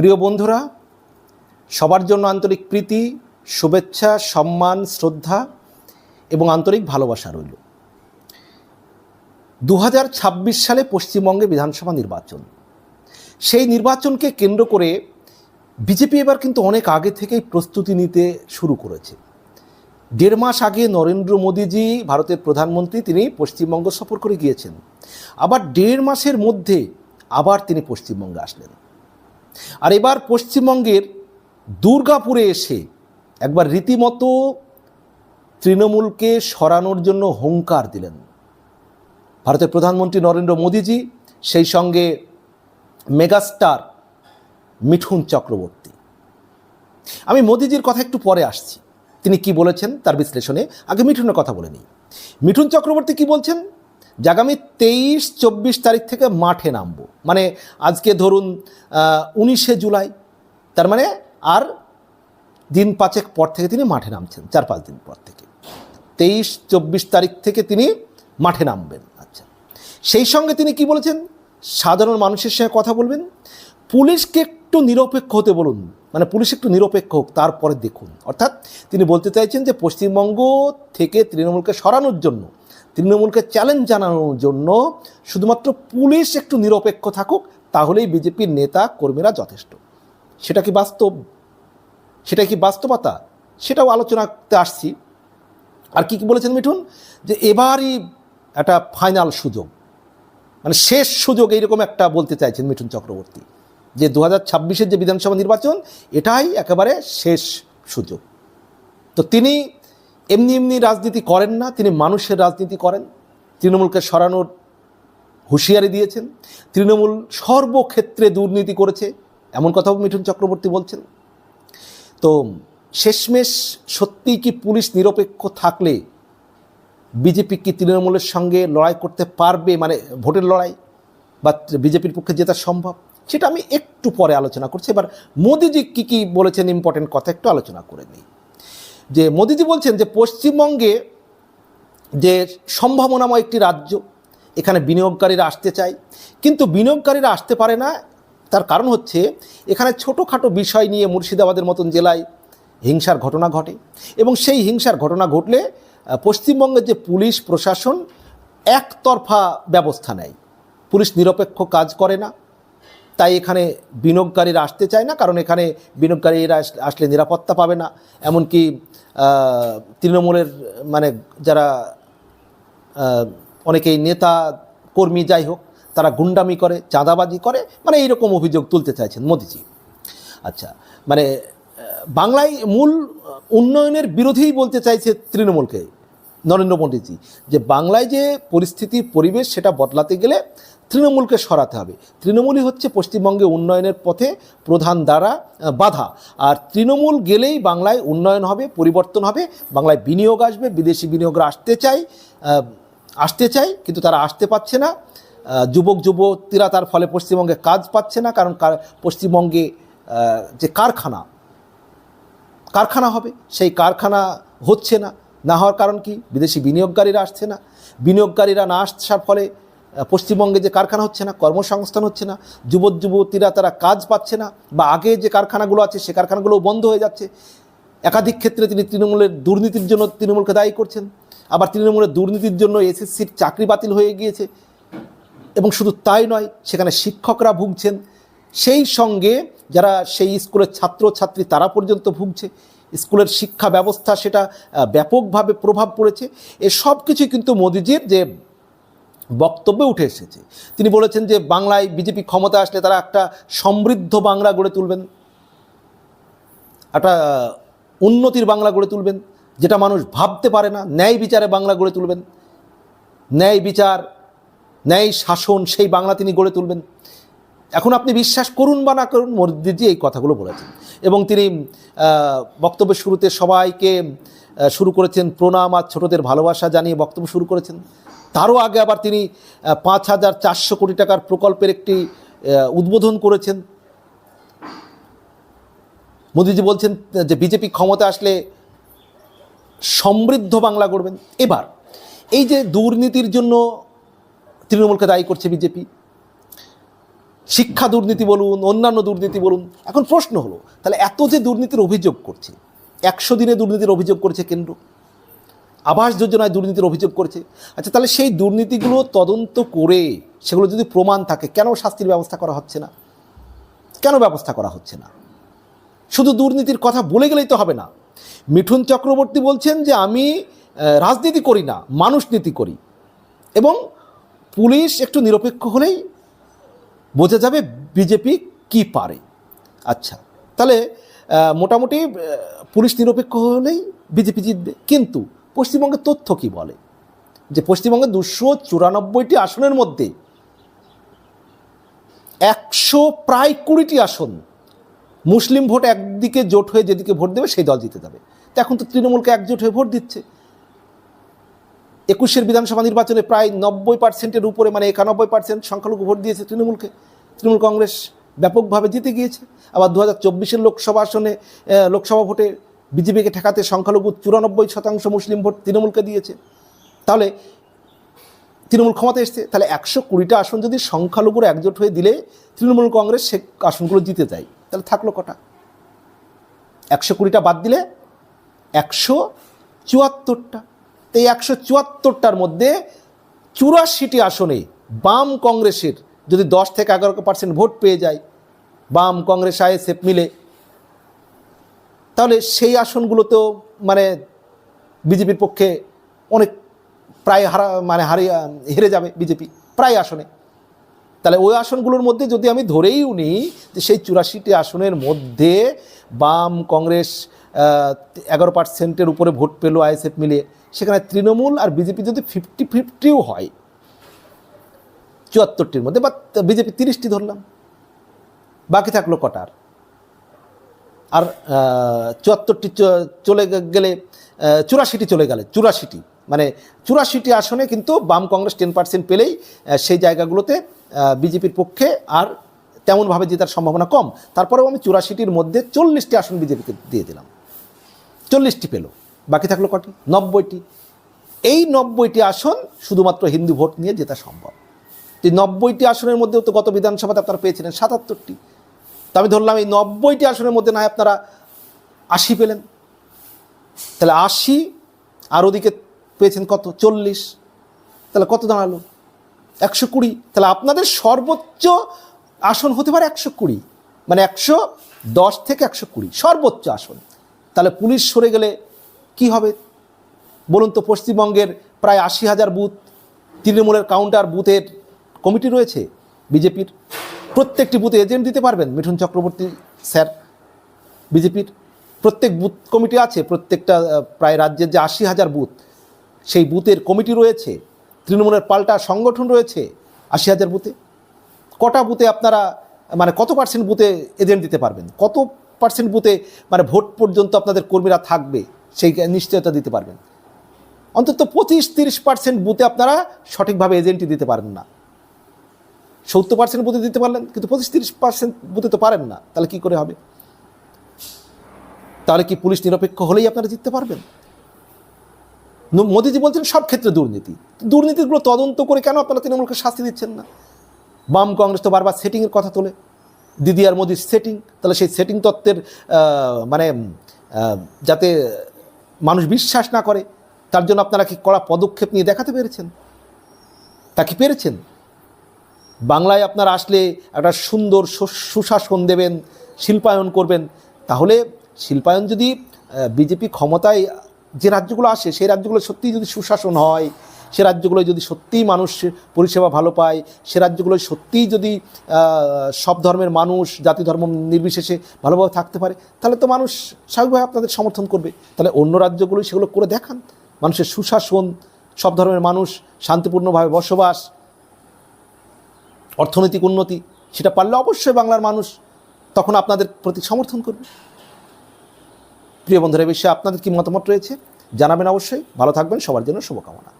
প্রিয় বন্ধুরা, সবার জন্য আন্তরিক প্রীতি, শুভেচ্ছা, সম্মান, শ্রদ্ধা এবং আন্তরিক ভালোবাসা রইল। দু হাজার ছাব্বিশ সালে পশ্চিমবঙ্গে বিধানসভা নির্বাচন। সেই নির্বাচনকে কেন্দ্র করে বিজেপি এবার কিন্তু অনেক আগে থেকেই প্রস্তুতি নিতে শুরু করেছে। দেড় মাস আগে নরেন্দ্র মোদীজি, ভারতের প্রধানমন্ত্রী, তিনি পশ্চিমবঙ্গ সফর করে গিয়েছেন। আবার দেড় মাসের মধ্যে আবার তিনি পশ্চিমবঙ্গে আসলেন। আর এবার পশ্চিমবঙ্গের দুর্গাপুরে এসে একবার রীতিমতো তৃণমূলকে সরানোর জন্য হুঙ্কার দিলেন। ভারতের প্রধানমন্ত্রী নরেন্দ্র মোদীজি, সেই সঙ্গে মেগাস্টার মিঠুন চক্রবর্তী। আমি মোদিজির কথা একটু পরে আসছি। তিনি কি বলেছেন তার বিশ্লেষণে? আগে মিঠুনের কথা বলে নিই। মিঠুন চক্রবর্তী কি বলছেন? যে আগামী তেইশ, চব্বিশ তারিখ থেকে মাঠে নামবো। মানে আজকে ধরুন উনিশে জুলাই, তার মানে আর দিন পাঁচেক পর থেকে তিনি মাঠে নামছেন, চার পাঁচ দিন পর থেকে। তেইশ, চব্বিশ তারিখ থেকে তিনি মাঠে নামবেন আচ্ছা। সেই সঙ্গে তিনি কি বলেছেন? সাধারণ মানুষের সঙ্গে কথা বলবেন। পুলিশকে একটু নিরপেক্ষ হতে বলুন মানে পুলিশ একটু নিরপেক্ষ হোক, তারপরে দেখুন। অর্থাৎ তিনি বলতে চাইছেন যে পশ্চিমবঙ্গ থেকে তৃণমূলকে সরানোর জন্য তৃণমূলকে চ্যালেঞ্জ জানানোর জন্য শুধুমাত্র পুলিশ একটু নিরপেক্ষ থাকুক, তাহলেই বিজেপির নেতা, কর্মীরা যথেষ্ট। সেটা কি বাস্তব? সেটা কি বাস্তবতা? সেটাও আলোচনাতে আসছি। আর কি কি বলেছেন মিঠুন? যে এবারই একটা ফাইনাল সুযোগ। মানে শেষ সুযোগ এইরকম একটা বলতে চাইছেন মিঠুন চক্রবর্তী। যে দু হাজার যে বিধানসভা নির্বাচন, এটাই একেবারে শেষ সুযোগ। তো তিনি এমনি এমনি রাজনীতি করেন না, তিনি মানুষের রাজনীতি করেন। তৃণমূলকে সরানোর হুঁশিয়ারি দিয়েছেন। তৃণমূল সর্বক্ষেত্রে দুর্নীতি করেছে, এমন কথাও মিঠুন চক্রবর্তী বলছেন। তো শেষমেশ সত্যিই কি পুলিশ নিরপেক্ষ থাকলে বিজেপি কি তৃণমূলের সঙ্গে লড়াই করতে পারবে মানে ভোটের লড়াই, বা বিজেপির পক্ষে জেতা সম্ভব? সেটা আমি একটু পরে আলোচনা করছি। এবার মোদিজি কী কী বলেছেন ইম্পর্টেন্ট কথা একটু আলোচনা করে নিই। যে মোদিজি বলছেন যে পশ্চিমবঙ্গে যে সম্ভাবনাময় একটি রাজ্য, এখানে বিনিয়োগকারীরা আসতে চায়। কিন্তু বিনিয়োগকারীরা আসতে পারে না, তার কারণ হচ্ছে এখানে ছোটোখাটো বিষয় নিয়ে মুর্শিদাবাদের মতন জেলায় হিংসার ঘটনা ঘটে এবং সেই হিংসার ঘটনা ঘটলে পশ্চিমবঙ্গের যে পুলিশ প্রশাসন একতরফা ব্যবস্থা নেয়। পুলিশ নিরপেক্ষ কাজ করে না। তাই এখানে বিনিয়োগকারীরা আসতে চায় না, কারণ এখানে বিনিয়োগকারীরা আসলে নিরাপত্তা পাবে না। এমনকি তৃণমূলের মানে যারা অনেকেই নেতা কর্মী যাই হোক, তারা গুন্ডামি করে, চাঁদাবাজি করে মানে এইরকম অভিযোগ তুলতে চাইছেন মোদিজি। আচ্ছা মানে বাংলায় মূল উন্নয়নের বিরোধীই বলতে চাইছে তৃণমূলকে। নরেন্দ্র মোদীজি, যে বাংলায় যে পরিস্থিতি পরিবেশ সেটা বদলাতে গেলে তৃণমূলকে সরাতে হবে। তৃণমূলই হচ্ছে পশ্চিমবঙ্গে উন্নয়নের পথে প্রধান দ্বারা বাধা। আর তৃণমূল গেলেই বাংলায় উন্নয়ন হবে, পরিবর্তন হবে। বাংলায় বিনিয়োগ আসবে, বিদেশি বিনিয়োগরা আসতে চাই আসতে চাই কিন্তু তারা আসতে পারছে না। যুবক, যুবতীরা তার ফলে পশ্চিমবঙ্গে কাজ পাচ্ছে না, কারণ পশ্চিমবঙ্গে যে কারখানা কারখানা হবে, সেই কারখানা হচ্ছে না। না হওয়ার কারণ কি? বিদেশি বিনিয়োগকারীরা আসছে না। বিনিয়োগকারীরা না আসার ফলে পশ্চিমবঙ্গে যে কারখানা হচ্ছে না, কর্মসংস্থান হচ্ছে না যুবক যুবতীরা তারা কাজ পাচ্ছে না, বা আগে যে কারখানাগুলো আছে, সে কারখানাগুলোও বন্ধ হয়ে যাচ্ছে। একাধিক ক্ষেত্রে তিনি তৃণমূলের দুর্নীতির জন্য তৃণমূলকে দায়ী করছেন, আবার তৃণমূলের দুর্নীতির জন্য এসএসসির চাকরি বাতিল হয়ে গিয়েছে। এবং শুধু তাই নয়, সেখানে শিক্ষকরা ভুগছেন। সেই সঙ্গে যারা সেই স্কুলের ছাত্র ছাত্রী তারা পর্যন্ত ভুগছে। স্কুলের শিক্ষা ব্যবস্থা সেটা ব্যাপকভাবে প্রভাব পড়েছে। এ সব কিছুই কিন্তু মোদিজির যে বক্তব্যে উঠে এসেছে। তিনি বলেছেন যে, বাংলায় বিজেপি ক্ষমতা আসলে তারা একটা সমৃদ্ধ বাংলা গড়ে তুলবেন। একটা উন্নতির বাংলা গড়ে তুলবেন, যেটা মানুষ ভাবতে পারে না, ন্যায় বিচারে বাংলা গড়ে তুলবেন। ন্যায় বিচার, ন্যায় শাসন, সেই বাংলা তিনি গড়ে তুলবেন। এখন আপনি বিশ্বাস করুন বা না করুন মোদিজি এই কথাগুলো বলেছেন। এবং তিনি বক্তব্যের শুরুতে সবাইকে শুরু করেছেন প্রণাম আর ছোটদের ভালোবাসা জানিয়ে বক্তব্য শুরু করেছেন। তারও আগে আবার তিনি পাঁচ হাজার চারশো কোটি টাকার প্রকল্পের একটি উদ্বোধন করেছেন। মোদিজি বলছেন যে বিজেপি ক্ষমতা আসলে সমৃদ্ধ বাংলা করবেন এবার, এই যে দুর্নীতির জন্য তৃণমূলকে দায়ী করছে বিজেপি শিক্ষা দুর্নীতি বলুন, অন্যান্য দুর্নীতি বলুন, এখন প্রশ্ন হলো, তাহলে এত যে দুর্নীতির অভিযোগ করছে, একশো দিনে দুর্নীতির অভিযোগ করেছে কেন্দ্র? আবাস যোজনায় দুর্নীতির অভিযোগ করেছে। আচ্ছা তাহলে সেই দুর্নীতিগুলো তদন্ত করে সেগুলো যদি প্রমাণ থাকে, কেন শাস্তির ব্যবস্থা করা হচ্ছে না? কেন ব্যবস্থা করা হচ্ছে না? শুধু দুর্নীতির কথা বলে গেলেই তো হবে না। মিঠুন চক্রবর্তী বলছেন যে আমি রাজনীতি করি না, মানুষ নীতি করি। এবং পুলিশ একটু নিরপেক্ষ হলেই বোঝা যাবে বিজেপি কি পারে। আচ্ছা তাহলে মোটামুটি পুলিশ নিরপেক্ষ হলেই বিজেপি জিতবে। কিন্তু পশ্চিমবঙ্গের তথ্য কি বলে? যে পশ্চিমবঙ্গে দুশো চুরানব্বইটি আসনের মধ্যে একশো প্রায় কুড়িটি আসন মুসলিম ভোট একদিকে জোট হয়ে যেদিকে ভোট দেবে, সেই দল জিতে যাবে। তো এখন তো তৃণমূলকে একজোট হয়ে ভোট দিচ্ছে। একুশের বিধানসভা নির্বাচনে প্রায় নব্বই পার্সেন্টের উপরে মানে একানব্বই পার্সেন্ট সংখ্যালঘু ভোট দিয়েছে তৃণমূলকে। তৃণমূল কংগ্রেস ব্যাপকভাবে জিতে গিয়েছে। আবার দু হাজার চব্বিশের লোকসভা আসনে লোকসভা ভোটে বিজেপিকে ঠেকাতে সংখ্যালঘু চুরানব্বই শতাংশ মুসলিম ভোট তৃণমূলকে দিয়েছে। তাহলে তৃণমূল ক্ষমতা এসছে, তাহলে একশো কুড়িটা আসন যদি সংখ্যালঘুর একজোট হয়ে দিলে তৃণমূল কংগ্রেস সে আসনগুলো জিতে যায়। তাহলে থাকল কটা? একশো কুড়িটা বাদ দিলে একশো চুয়াত্তরটা। এই একশো চুয়াত্তরটার মধ্যে চুরাশিটি আসনে বাম কংগ্রেসের যদি দশ থেকে এগারো পার্সেন্ট ভোট পেয়ে যায়, বাম কংগ্রেস আইএসএফ মিলে, তাহলে সেই আসনগুলোতেও মানে বিজেপির পক্ষে অনেক প্রায় হারা মানে হারিয়ে, হেরে যাবে বিজেপি প্রায় আসনে। তাহলে ওই আসনগুলোর মধ্যে যদি আমি ধরেই উনি যে সেই চুরাশিটি আসনের মধ্যে বাম কংগ্রেস এগারো পার্সেন্টের উপরে ভোট পেল আইএসএফ মিলিয়ে সেখানে তৃণমূল আর বিজেপি যদি ফিফটি ফিফটিও হয়, চুয়াত্তরটির মধ্যে, বা বিজেপি তিরিশটি ধরলাম, বাকি থাকল কটার? আর চুয়াত্তরটি চলে গেলে চুরাশিটি চলে গেলে, চুরাশিটি মানে চুরাশিটি আসনে কিন্তু বাম কংগ্রেস টেন পার্সেন্ট পেলেই সেই জায়গাগুলোতে বিজেপির পক্ষে আর তেমনভাবে জেতার সম্ভাবনা কম। তারপরেও আমি চুরাশিটির মধ্যে চল্লিশটি আসন বিজেপিকে দিয়ে দিলাম। চল্লিশটি পেল। বাকি থাকল কটি নব্বইটি। এই নব্বইটি আসন শুধুমাত্র হিন্দু ভোট নিয়ে জেতা সম্ভব। এই নব্বইটি আসনের মধ্যেও তো গত বিধানসভাতে আপনারা পেয়েছিলেন সাতাত্তরটি। তো আমি ধরলাম এই নব্বইটি আসনের মধ্যে নয় আপনারা আশি পেলেন। তাহলে আশি, আর ওদিকে পেয়েছেন কত? চল্লিশ। তাহলে কত দাঁড়াল? একশো কুড়ি। তাহলে আপনাদের সর্বোচ্চ আসন হতে পারে একশো কুড়ি। মানে একশো দশ থেকে একশো কুড়ি। সর্বোচ্চ আসন। তাহলে পুলিশ সরে গেলে কি হবে? বলুন তো, পশ্চিমবঙ্গের প্রায় আশি হাজার বুথ, তৃণমূলের কাউন্টার বুথের কমিটি রয়েছে বিজেপির। প্রত্যেকটি বুথে এজেন্ট দিতে পারবেন, মিঠুন চক্রবর্তী স্যার, বিজেপির। প্রত্যেক বুথ কমিটি আছে, প্রত্যেকটা প্রায় রাজ্যের যে আশি হাজার বুথ, সেই বুথের কমিটি রয়েছে। তৃণমূলের পাল্টা সংগঠন রয়েছে আশি হাজার বুথে। কটা বুথে আপনারা মানে কত পার্সেন্ট বুথে এজেন্ট দিতে পারবেন? কত পার্সেন্ট বুথে মানে ভোট পর্যন্ত আপনাদের কর্মীরা থাকবে? সেই নিশ্চয়তা দিতে পারবেন। অন্তত পঁচিশ তিরিশ পার্সেন্ট বুথে আপনারা সঠিকভাবে এজেন্টই দিতে পারেন না। সত্তর পার্সেন্ট বুথে দিতে পারলেন, কিন্তু পঁচিশ তিরিশ পার্সেন্ট বুথে তো পারেন না, তাহলে কি করে হবে? তাহলে কি পুলিশ নিরপেক্ষ হলেই আপনারা জিততে পারবেন? মোদিজি বলছেন সব ক্ষেত্রে দুর্নীতি। দুর্নীতিগুলো তদন্ত করে কেন আপনারা তৃণমূলকে শাস্তি দিচ্ছেন না? বাম কংগ্রেস তো বারবার সেটিংয়ের কথা তোলে। দিদি আর মোদির সেটিং তাহলে সেই সেটিং তত্ত্বের মানে যাতে মানুষ বিশ্বাস না করে, তার জন্য আপনারা কি কড়া পদক্ষেপ নিয়ে দেখাতে পেরেছেন? তা কি পেরেছেন? বাংলায় আপনারা আসলে একটা সুন্দর সুশাসন দেবেন, শিল্পায়ন করবেন, তাহলে শিল্পায়ন যদি বিজেপি ক্ষমতায় যে রাজ্যগুলো আসে, সেই রাজ্যগুলো সত্যিই যদি সুশাসন হয় সে রাজ্যগুলোয় যদি সত্যিই মানুষ পরিষেবা ভালো পায়, সে রাজ্যগুলোয় সত্যিই যদি সব ধর্মের মানুষ, জাতি ধর্ম নির্বিশেষে ভালোভাবে থাকতে পারে, তাহলে তো মানুষ স্বাভাবিকভাবে আপনাদের সমর্থন করবে। তাহলে অন্য রাজ্যগুলোই সেগুলো করে দেখান। মানুষের সুশাসন, সব ধর্মের মানুষ শান্তিপূর্ণভাবে বসবাস, অর্থনৈতিক উন্নতি, সেটা পারলে অবশ্যই বাংলার মানুষ তখন আপনাদের প্রতি সমর্থন করবে। প্রিয় বন্ধুরা বিষয়ে আপনাদের কি মতামত রয়েছে? জানাবেন অবশ্যই। ভালো থাকবেন, সবার জন্য শুভকামনা।